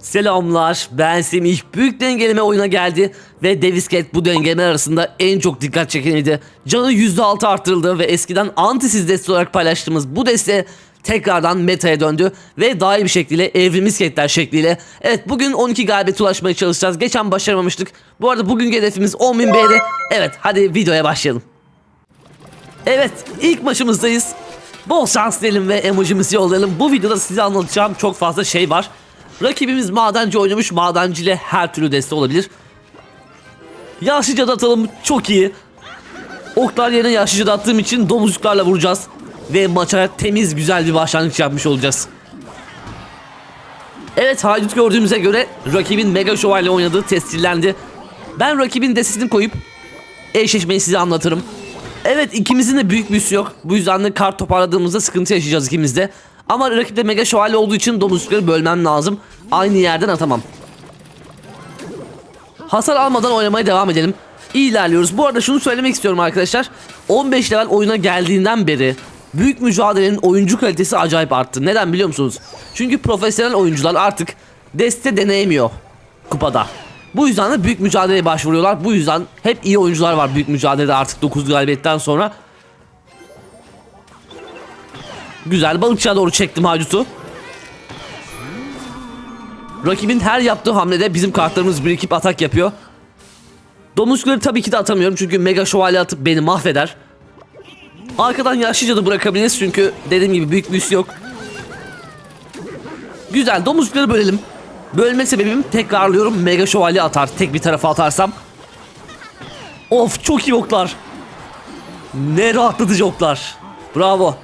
Selamlar ben Semih. Büyük dengeleme oyuna geldi ve Davis Cat bu dengeleme arasında en çok dikkat çekeniydi. Canı %6 arttırıldı ve eskiden antisiz deste olarak paylaştığımız bu deste tekrardan meta'ya döndü ve daha iyi bir şekilde evrim sketler şekliyle. Evet bugün 12 galibiyete ulaşmaya çalışacağız. Geçen başaramamıştık. Bu arada bugünkü hedefimiz 10.000 B'de. Evet hadi videoya başlayalım. Evet ilk maçımızdayız. Bol şans diyelim ve emojimizi yollayalım. Bu videoda size anlatacağım çok fazla şey var. Rakibimiz madenci oynamış. Madenci ile her türlü deste olabilir. Yaşlıca da atalım çok iyi. Oklar yerine yaşlıca da attığım için domuzcuklarla vuracağız. Ve maça temiz güzel bir başlangıç yapmış olacağız. Evet haydut gördüğümüze göre rakibin mega şövalye oynadığı tescillendi. Ben rakibin destesini koyup eşleşmeyi size anlatırım. Evet ikimizin de büyük büyüsü yok. Bu yüzden de kart toparladığımızda sıkıntı yaşayacağız ikimiz de. Ama rakipte mega şövalye olduğu için domuzcukları bölmem lazım. Aynı yerden atamam. Hasar almadan oynamaya devam edelim. İyi ilerliyoruz. Bu arada şunu söylemek istiyorum arkadaşlar. 15 level oyuna geldiğinden beri büyük mücadelenin oyuncu kalitesi acayip arttı. Neden biliyor musunuz? Çünkü profesyonel oyuncular artık deste deneyemiyor kupada. Bu yüzden de büyük mücadeleye başvuruyorlar. Bu yüzden hep iyi oyuncular var büyük mücadelede artık 9 galibiyetten sonra. Güzel balıkçıya doğru çektim Haydut'u. Rakibin her yaptığı hamlede bizim kartlarımız birikip atak yapıyor. Domuzcukları tabii ki de atamıyorum çünkü mega şövalye atıp beni mahveder. Arkadan yaşlıca da bırakabiliriz çünkü dediğim gibi büyük büyüsü yok. Güzel domuzcukları bölelim. Bölme sebebim tekrarlıyorum mega şövalye atar tek bir tarafa atarsam. Of çok iyi oklar. Ne rahatlatıcı oklar. Bravo.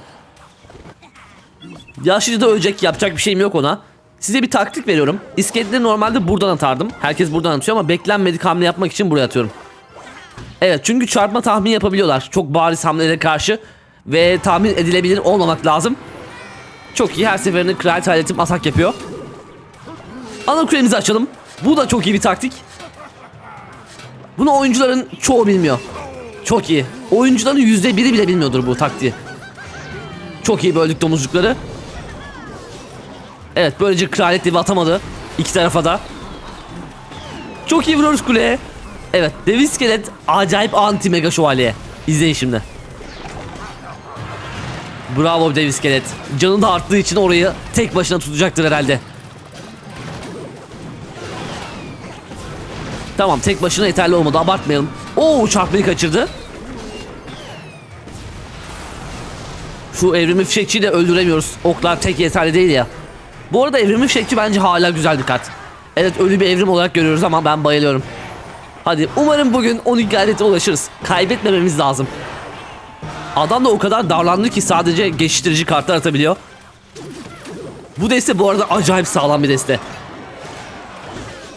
Yaşlıca da ölecek yapacak bir şeyim yok ona. Size bir taktik veriyorum. İskeletleri normalde buradan atardım. Herkes buradan atıyor ama beklenmedik hamle yapmak için buraya atıyorum. Evet çünkü çarpma tahmin yapabiliyorlar. Çok bariz hamlelere karşı. Ve tahmin edilebilir olmamak lazım. Çok iyi her seferinde kraliyet aletim atak yapıyor. Ana kulemizi açalım. Bu da çok iyi bir taktik. Bunu oyuncuların çoğu bilmiyor. Çok iyi. Oyuncuların yüzde biri bile bilmiyordur bu taktiği. Çok iyi böldük domuzcukları. Evet böylece kraliyet devi atamadı. İki tarafa da. Çok iyi vuruyoruz kuleye. Evet dev iskelet acayip anti mega şövalye. İzleyin şimdi. Bravo dev iskelet. Canı da arttığı için orayı tek başına tutacaktır herhalde. Tamam tek başına yeterli olmadı abartmayalım. Oo çarpmayı kaçırdı. Şu evrimi fişekçiyi de öldüremiyoruz. Oklar tek yeterli değil ya. Bu arada evrimi fişekçi bence hala güzel bir kart. Evet ölü bir evrim olarak görüyoruz ama ben bayılıyorum. Hadi umarım bugün 12 galibiyete ulaşırız. Kaybetmememiz lazım. Adam da o kadar darlandı ki sadece geçiştirici kartlar atabiliyor. Bu deste bu arada acayip sağlam bir deste.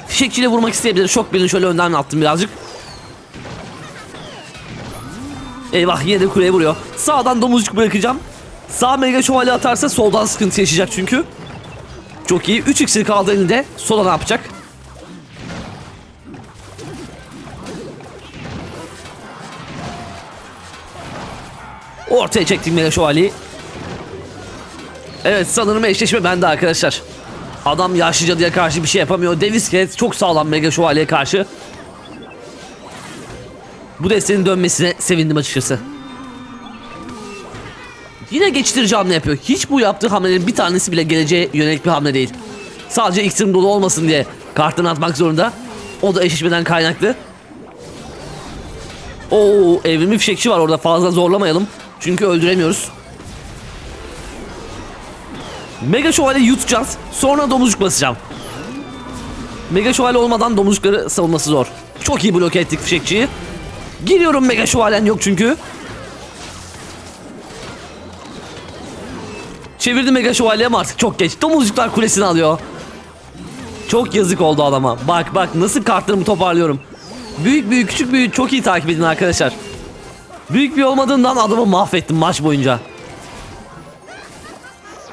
Fişekçiyle vurmak isteyebilir. Şok birini şöyle önden attım birazcık. Eyvah yine de kuleye vuruyor. Sağdan domuzcuk bırakacağım. Sağ mega şövalye atarsa soldan sıkıntı yaşayacak çünkü. Çok iyi. 3 iksir kaldı elinde. Sola ne yapacak? Ortaya çektim mega şövalyeyi. Evet sanırım eşleşme bende arkadaşlar. Adam yaşlı cadıya karşı bir şey yapamıyor. Dev iskelet çok sağlam mega şövalyeye karşı. Bu destenin dönmesine sevindim açıkçası. Yine geçiştirici hamle yapıyor. Hiç bu yaptığı hamlelerin bir tanesi bile geleceğe yönelik bir hamle değil. Sadece iksirim dolu olmasın diye kartını atmak zorunda. O da eşleşmeden kaynaklı. Oo, evrimi fişekçi var orada fazla zorlamayalım. Çünkü öldüremiyoruz. Mega şövalye yutacağız. Sonra domuzcuk basacağım. Mega şövalye olmadan domuzcukları savunması zor. Çok iyi bloke ettik fişekçiyi. Giriyorum mega şövalyen yok çünkü. Çevirdi mega şövalye ama artık çok geç. Domuzcuklar kulesini alıyor. Çok yazık oldu adama. Bak bak nasıl kartlarımı toparlıyorum. Büyük büyük küçük büyük çok iyi takip edin arkadaşlar. Büyük bir olmadığından adamı mahvettim maç boyunca.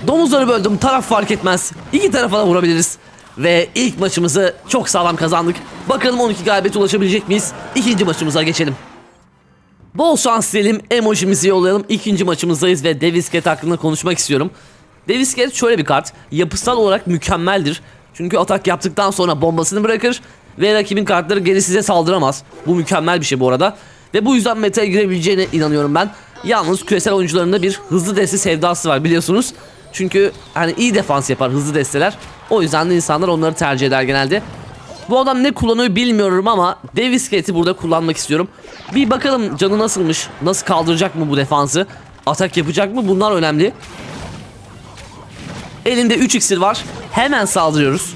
Domuzları böldüm taraf fark etmez. İki tarafa da vurabiliriz. Ve ilk maçımızı çok sağlam kazandık. Bakalım 12 galibiyete ulaşabilecek miyiz? İkinci maçımıza geçelim. Bol şans diyelim. Emojimizi yollayalım. İkinci maçımızdayız ve Davis Cat hakkında konuşmak istiyorum. Davis Cat şöyle bir kart. Yapısal olarak mükemmeldir. Çünkü atak yaptıktan sonra bombasını bırakır ve rakibin kartları geri size saldıramaz. Bu mükemmel bir şey bu arada. Ve bu yüzden meta'ya girebileceğine inanıyorum ben. Yalnız küresel oyuncularında bir hızlı deste sevdası var biliyorsunuz. Çünkü hani iyi defans yapar hızlı desteler. O yüzden de insanlar onları tercih eder genelde. Bu adam ne kullanıyor bilmiyorum ama Davis Gate'i burada kullanmak istiyorum. Bir bakalım canı nasılmış, nasıl kaldıracak mı bu defansı, atak yapacak mı bunlar önemli. Elinde 3 iksir var, hemen saldırıyoruz.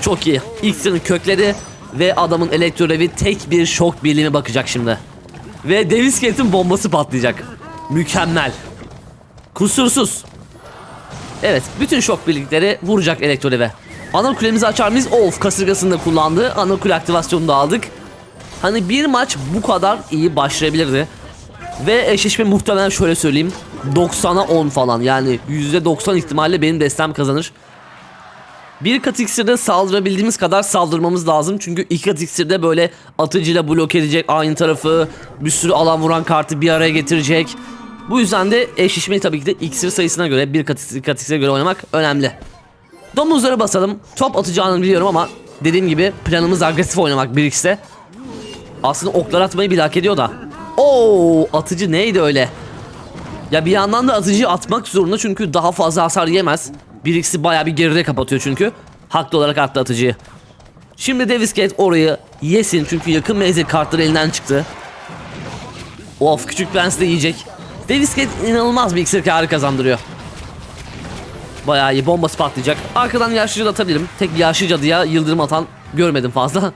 Çok iyi, iksirin kökledi ve adamın elektrorevi tek bir şok birliğine bakacak şimdi. Ve Davis Gate'in bombası patlayacak. Mükemmel. Kusursuz. Evet, bütün şok birlikleri vuracak elektroleve. Ana kulemizi açar mıyız? Of, kasırgasını da kullandı. Ana kule aktivasyonunu da aldık. Hani bir maç bu kadar iyi başlayabilirdi. Ve eşleşme muhtemelen şöyle söyleyeyim. 90'a 10 falan yani %90 ihtimalle benim destem kazanır. Bir kat iksirde saldırabildiğimiz kadar saldırmamız lazım. Çünkü iki kat iksirde böyle atıcıyla blok edecek aynı tarafı. Bir sürü alan vuran kartı bir araya getirecek. Bu yüzden de eşleşmeyi tabii ki de iksir sayısına göre bir kat iksir, göre oynamak önemli. Domuzları basalım. Top atacağını biliyorum ama dediğim gibi planımız agresif oynamak 1x'te. Aslında oklar atmayı bile hak ediyor da. Oo, atıcı neydi öyle? Ya bir yandan da atıcıyı atmak zorunda çünkü daha fazla hasar yemez. 1x'i baya bir geride kapatıyor çünkü. Haklı olarak attı atıcıyı. Şimdi Davis Gate orayı yesin çünkü yakın menzil kartları elinden çıktı. Of küçük prens de yiyecek. Gate inanılmaz bir iksir karı kazandırıyor. Bayağı iyi bombası patlayacak. Arkadan yaşlıca atabilirim. Tek yaşlı cadıya yıldırım atan görmedim fazla.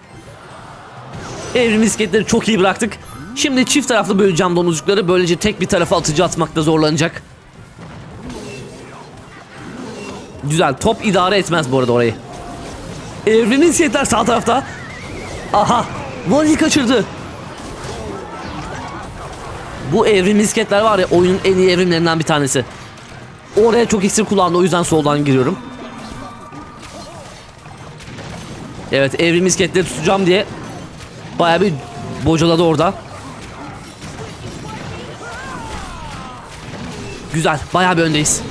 Evrim misketleri çok iyi bıraktık. Şimdi çift taraflı böleceğim domuzcukları. Böylece tek bir tarafa atıcı atmakta zorlanacak. Güzel. Top idare etmez bu arada orayı. Evrim misketler sağ tarafta. Aha. Volley kaçırdı. Bu evrim misketler var ya oyunun en iyi evrimlerinden bir tanesi. Oraya çok iksir kullandı o yüzden soldan giriyorum. Evet evrim misketleri tutacağım diye Baya bir bocaladı orada. Güzel. Baya bir öndeyiz.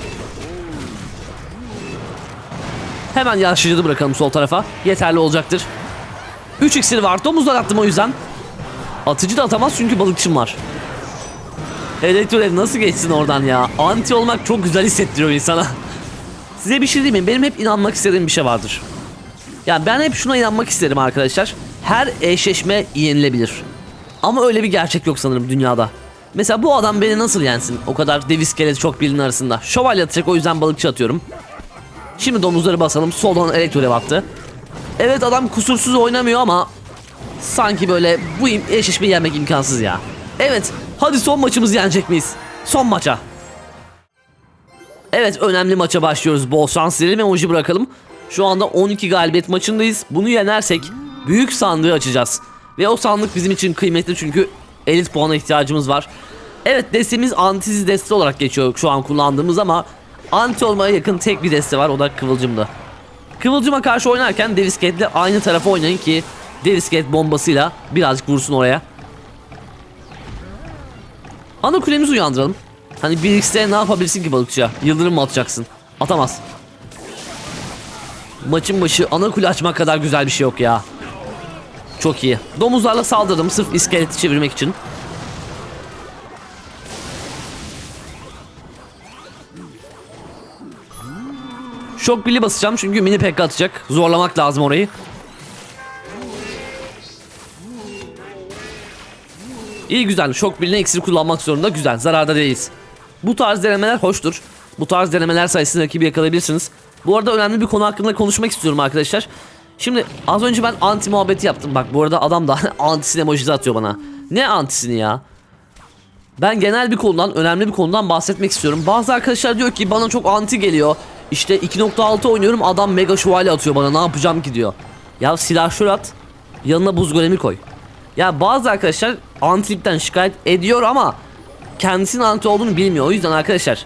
Hemen yaşlıcadı bırakalım sol tarafa. Yeterli olacaktır. 3 iksir var. Domuzlar attım o yüzden. Atıcı da atamaz çünkü balıkçım var. Elektrolev nasıl geçsin oradan ya? Anti olmak çok güzel hissettiriyor insana. Size bir şey diyeyim mi? Benim hep inanmak istediğim bir şey vardır. Yani ben hep şuna inanmak isterim arkadaşlar. Her eşleşme yenilebilir. Ama öyle bir gerçek yok sanırım dünyada. Mesela bu adam beni nasıl yensin? O kadar dev iskelet çok birinin arasında. Şövalye atacak o yüzden balıkçı atıyorum. Şimdi domuzları basalım. Soldan elektrolev attı. Evet adam kusursuz oynamıyor ama sanki böyle bu eşleşmeyi yenmek imkansız ya. Evet hadi son maçımızı yenecek miyiz? Son maça. Evet önemli maça başlıyoruz. Bol şans dilerim emoji bırakalım. Şu anda 12 galibiyet maçındayız. Bunu yenersek büyük sandığı açacağız. Ve o sandık bizim için kıymetli çünkü elit puana ihtiyacımız var. Evet destemiz antizi deste olarak geçiyor şu an kullandığımız ama anti olmaya yakın tek bir deste var o da Kıvılcım'da. Kıvılcım'a karşı oynarken Devisket'le aynı tarafa oynayın ki Devisket bombasıyla birazcık vursun oraya. Ana kulemizi uyandıralım. Hani 1x'te ne yapabilirsin ki balıkçıya? Yıldırım mı atacaksın? Atamaz. Maçın başı ana kule açmak kadar güzel bir şey yok ya. Çok iyi. Domuzlarla saldırdım sırf iskeleti çevirmek için. Şok bili basacağım çünkü mini pek atacak. Zorlamak lazım orayı. İyi güzel. Şok biline iksir kullanmak zorunda. Güzel. Zararda değiliz. Bu tarz denemeler hoştur. Bu tarz denemeler sayesinde rakibi yakalayabilirsiniz. Bu arada önemli bir konu hakkında konuşmak istiyorum arkadaşlar. Şimdi az önce ben anti muhabbeti yaptım. Bak bu arada adam da antisini emojisi atıyor bana. Ne antisini ya? Ben genel bir konudan, önemli bir konudan bahsetmek istiyorum. Bazı arkadaşlar diyor ki bana çok anti geliyor. İşte 2.6 oynuyorum adam mega şövalye atıyor bana ne yapacağım ki diyor. Ya silahşör at. Yanına buz golemi koy. Ya bazı arkadaşlar antilikten şikayet ediyor ama kendisinin anti olduğunu bilmiyor. O yüzden arkadaşlar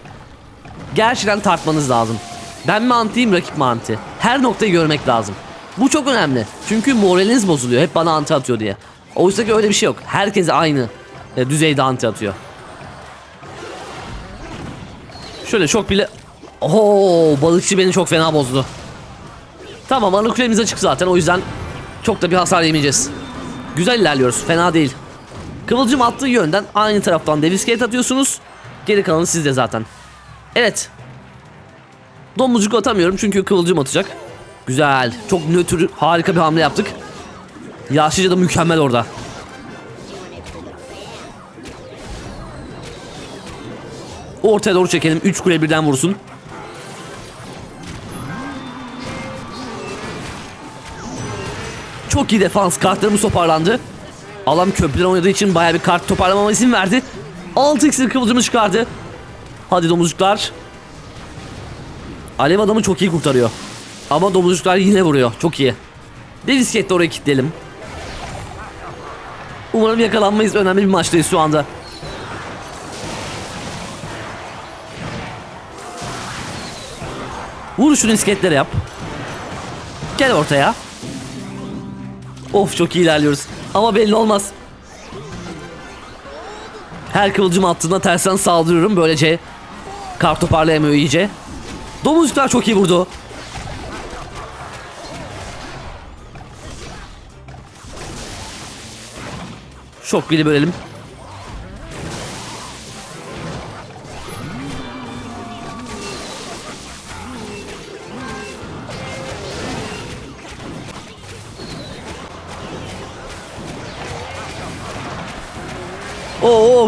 gerçekten tartmanız lazım. Ben mi antiyim rakip mi anti? Her noktayı görmek lazım. Bu çok önemli. Çünkü moraliniz bozuluyor. Hep bana anti atıyor diye. Oysa ki öyle bir şey yok. Herkese aynı e, düzeyde anti atıyor. Şöyle çok bile... Oo, balıkçı beni çok fena bozdu. Tamam ana kulemiz açık zaten o yüzden çok da bir hasar yemeyeceğiz. Güzel ilerliyoruz fena değil. Kıvılcım attığı yönden aynı taraftan deviskate atıyorsunuz. Geri kalanı sizde zaten. Evet. Domuzcuk atamıyorum çünkü kıvılcım atacak. Güzel. Çok nötr harika bir hamle yaptık. Yaşlıca da mükemmel orada. Ortaya doğru çekelim. 3 kule birden vursun. Çok iyi defans. Kartlarımız toparlandı. Alam köprüden oynadığı için bayağı bir kart toparlamama izin verdi. 6 iksir kıvılcımı çıkardı. Hadi domuzcuklar. Alev adamı çok iyi kurtarıyor. Ama domuzcuklar yine vuruyor. Çok iyi. Devisket'le orayı kilitleyelim. Umarım yakalanmayız. Önemli bir maçtayız şu anda. Vur şunu isketlere yap. Gel ortaya. Of çok iyi ilerliyoruz. Ama belli olmaz. Her kıvılcım attığında tersten saldırıyorum. Böylece kart toparlayamıyor iyice. Domuzcuklar çok iyi vurdu. Şok biri bölelim.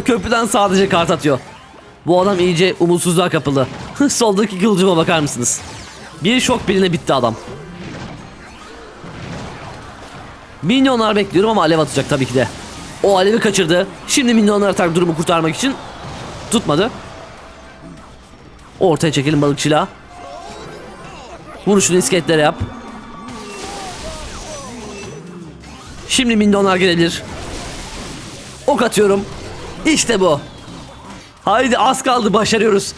Köprüden sadece kart atıyor. Bu adam iyice umutsuzluğa kapıldı. Soldaki kılıcıma bakar mısınız? Bir şok birine bitti adam. Minyonlar bekliyorum ama alev atacak tabii ki de. O alevi kaçırdı. Şimdi minyonlar atar durumu kurtarmak için. Tutmadı. Ortaya çekelim balıkçıyla. Vuruşunu isketlere yap. Şimdi minyonlar gelebilir. Ok atıyorum. İşte bu. Haydi az kaldı başarıyoruz.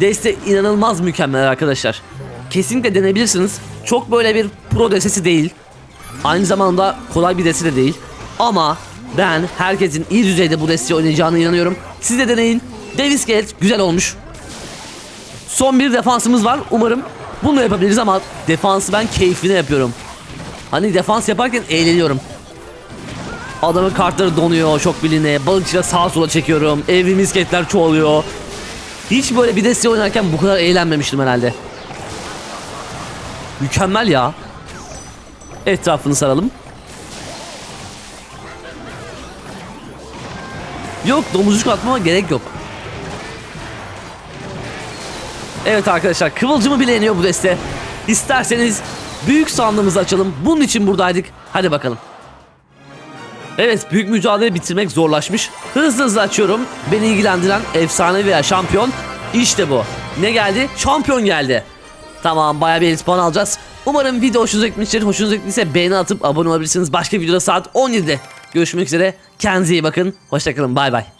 Deste inanılmaz mükemmel arkadaşlar. Kesinlikle denebilirsiniz. Çok böyle bir pro destesi değil. Aynı zamanda kolay bir deste de değil. Ama ben herkesin iyi düzeyde bu desteği oynayacağına inanıyorum. Siz de deneyin. Davis Gate güzel olmuş. Son bir defansımız var. Umarım bunu yapabiliriz ama defansı ben keyfine yapıyorum. Hani defans yaparken eğleniyorum. Adamın kartları donuyor çok biline. Balıkçıyla sağa sola çekiyorum. Evli misketler çoğalıyor. Hiç böyle bir desteği oynarken bu kadar eğlenmemiştim herhalde. Mükemmel ya. Etrafını saralım. Yok domuzcuk atmama gerek yok. Evet arkadaşlar kıvılcımı bile yeniyor bu deste. İsterseniz büyük sandığımızı açalım. Bunun için buradaydık. Hadi bakalım. Evet büyük mücadele bitirmek zorlaşmış. Hızlı hızlı açıyorum. Beni ilgilendiren efsane veya şampiyon işte bu. Ne geldi? Şampiyon geldi. Tamam bayağı bir elit puan alacağız. Umarım video hoşunuza gitmiştir. Hoşunuza gittiyse beğeni atıp abone olabilirsiniz. Başka videoda saat 17'de görüşmek üzere. Kendinize iyi bakın. Hoşçakalın. Bay bay.